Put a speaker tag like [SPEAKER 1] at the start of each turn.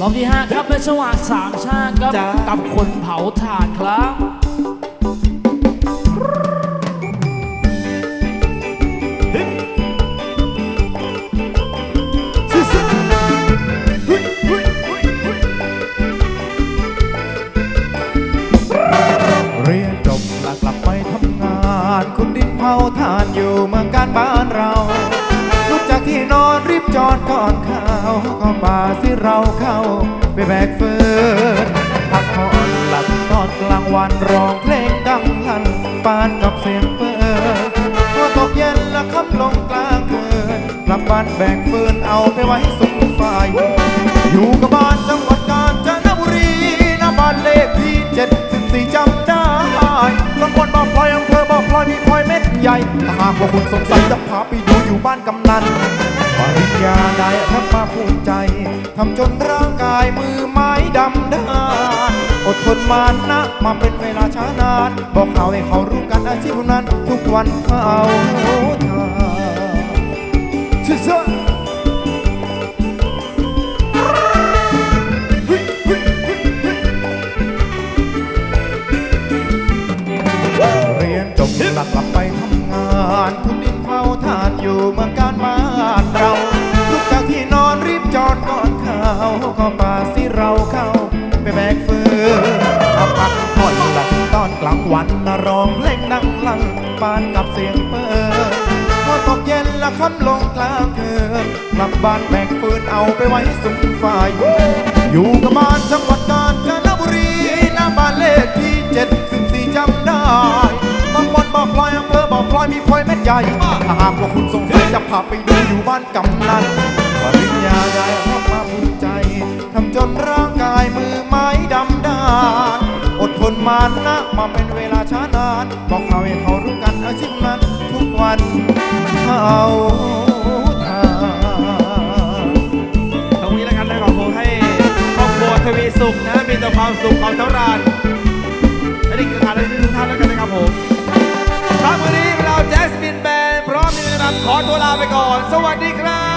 [SPEAKER 1] รอบที่ห้าครับเป็นจังหวะสามชาติครับ
[SPEAKER 2] จ้า
[SPEAKER 1] กับคนเผาถ่านครับ
[SPEAKER 3] เรียนจบหลักกลับไปทำงาน คุณดินเผาทานอยู่เมืองการบ้านเราลุกจากที่นอนรีบจอดก่อนข้าวก็ป่า สิเราเข้าไปแบกเฟิร์นพักผ่อนหลับนอนกลางวันร้องเพลงดังลั่นปานกับเสียงเปิดพอตกเย็นและค่ำลงกลางคืนกลับบ้านแบกเฟืนเอาไปไว้สุมไฟอยู่กับบ้านจังหวัดกาญจนบุรีน้าบ้านเลขที่เจ็ดสิบสี่จำได้ตำบลบ่อพลอยอำเภอบ่อพลอยมีพลอยเม็ดใหญ่ถ้าหากว่าคุณสงสัยจะพาไปดูอยู่บ้านกำนันปริญญาได้ทักมาภูมิใจ ทำจนร่างกายมือไม้ดำด้านอดทนมานะมาเป็นเวลาช้านาน บอกข่าให้เขารู้กันอาชีพนั้น ทุกวันเผาทาชื่อเสื้อเรียนจบหลักกลับไปทำงาน ทุกดินเผาทานอยู่เมืองการบ้านเรา อนข้าป่าสิเราเข้าไปแบกฟืนเอาพักผ่อนหลับตอนกลางวันนะร้องเพลงดังลังปานกับเสียงเปิดพอตกเย็นละค่ำลงกลางคืนกลับบ้านแบกฟืนเอาไปไว้สุมไฟอยู่กับบ้านจังหวัดกาญจนบุรีหน้าบ้านเลขที่เจ็ดสิบสี่จำได้ตำบลบ่อพลอยอำเภอบ่อพลอยมีพลอยเม็ดใหญ่ถ้าหากว่าคุณสงสัยจะพาไปดูอยู่บ้านกำนันปริญญาได้ จนร่างกายมือไม้ดำดานอดทนมานะมาเป็นเวลาช้านาน บอกเขาให้เขารู้กันอาชีพนั้นทุกวันเขาทาน
[SPEAKER 2] ตรงนี้แล้วกันนะขอบคุณให้ครอบครัวทวีสุขนะมีแต่ความสุขความเท่ารานและนี่คือการเล่นทุกท่านแล้วกันนะครับผมครับวันนี้เราแจสมินแบนพร้อมที่จะนำขอตัวลาไปก่อน สวัสดีครับ